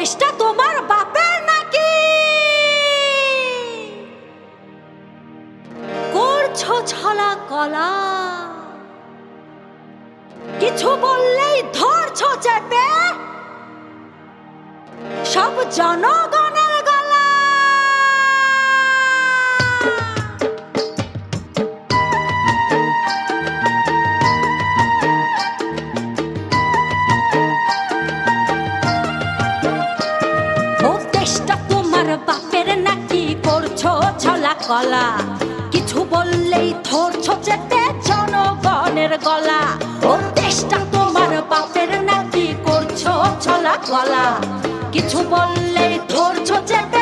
দেশটা তোমার বাপের নাকি? করছ ছলা কলা। কিছু বললেই ধরছো চেপে। সব জনগণের গলা। গলা। কিছু বললেই থর ছচেতে জনগণের গলা। ও দেশটা তোমার বাপের নাকি করছ ছলা গলা কিছু বললেই থর ছচেতে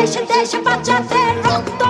দেশ দেশ বাঁচাতে রক্ত